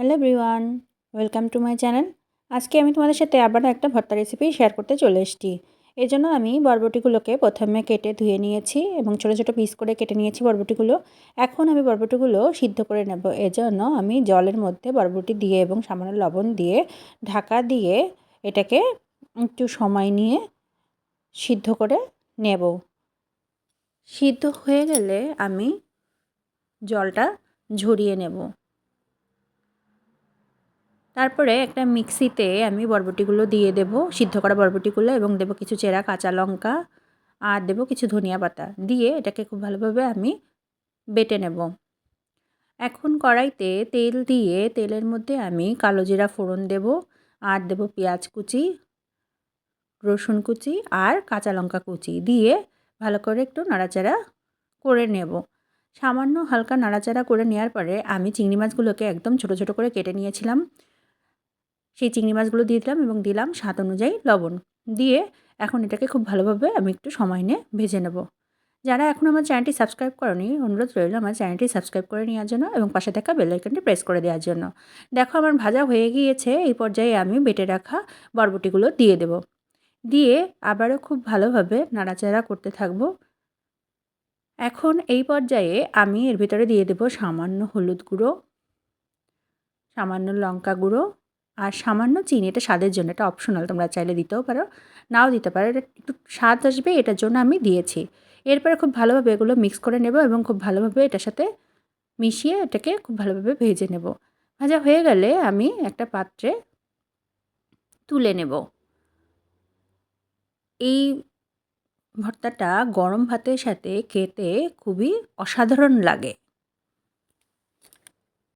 Hello everyone, welcome to my channel. আজকে আমি তোমাদের সাথে আবার একটা ভর্তা রেসিপি শেয়ার করতে চলে এসেছি। এই জন্য আমি বরবটিগুলোকে প্রথমে কেটে ধুয়ে নিয়েছি এবং ছোটো ছোটো পিস করে কেটে নিয়েছি বরবটিগুলো। এখন আমি বরবটিগুলো সিদ্ধ করে নেব। এজন্য আমি জলের মধ্যে বরবটি দিয়ে এবং সামান্য লবণ দিয়ে ঢাকা দিয়ে এটাকে একটু সময় নিয়ে সিদ্ধ করে নেব। সিদ্ধ হয়ে গেলে আমি জলটা ঝরিয়ে নেব। তারপরে একটা মিক্সিতে আমি বরবটিগুলো দিয়ে দেব, সিদ্ধ করা বরবটিগুলো এবং দেব কিছু চেরা কাঁচা লঙ্কা আর দেব কিছু ধনিয়া পাতা। দিয়ে এটাকে খুব ভালোভাবে আমি বেটে নেব। এখন কড়াইতে তেল দিয়ে তেলের মধ্যে আমি কালো জিরা ফোড়ন দেব আর দেব পেঁয়াজ কুচি, রসুন কুচি আর কাঁচা লঙ্কা কুচি দিয়ে ভালো করে একটু নাড়াচাড়া করে নেব। সামান্য হালকা নাড়াচাড়া করে নেওয়ার পরে আমি চিংড়ি মাছগুলোকে একদম ছোট ছোট করে কেটে নিয়েছিলাম। সেই চিংড়ি মাছগুলো দিয়ে দিলাম এবং দিলাম স্বাদ অনুযায়ী লবণ। দিয়ে এখন এটাকে খুব ভালোভাবে আমি একটু সময় নিয়ে ভেজে নেব। যারা এখন আমার চ্যানেলটি সাবস্ক্রাইব করেনি, অনুরোধ রইল আমার চ্যানেলটি সাবস্ক্রাইব করে নেওয়ার জন্য এবং পাশে থাকা বেলাইকনটি প্রেস করে দেওয়ার জন্য। দেখো আমার ভাজা হয়ে গিয়েছে, এই পর্যায়ে আমি বেটে রাখা বরবটিগুলো দিয়ে দেব। দিয়ে আবারও খুব ভালোভাবে নাড়াচাড়া করতে থাকব। এখন এই পর্যায়ে আমি এর ভিতরে দিয়ে দেব সামান্য হলুদ গুঁড়ো, সামান্য লঙ্কা গুঁড়ো আর সামান্য চিনি, এটা স্বাদের জন্য, এটা অপশনাল তোমরা চাইলে দিতেও পারো, নাও দিতে পারো, এটা একটু স্বাদ আসবে, এটার জন্য আমি দিয়েছি। এরপরে খুব ভালোভাবে এগুলো মিক্স করে নেব এবং খুব ভালোভাবে এটার সাথে মিশিয়ে এটাকে খুব ভালোভাবে ভেজে নেব। ভাজা হয়ে গেলে আমি একটা পাত্রে তুলে নেব। এই ভর্তাটা গরম ভাতের সাথে খেতে খুবই অসাধারণ লাগে।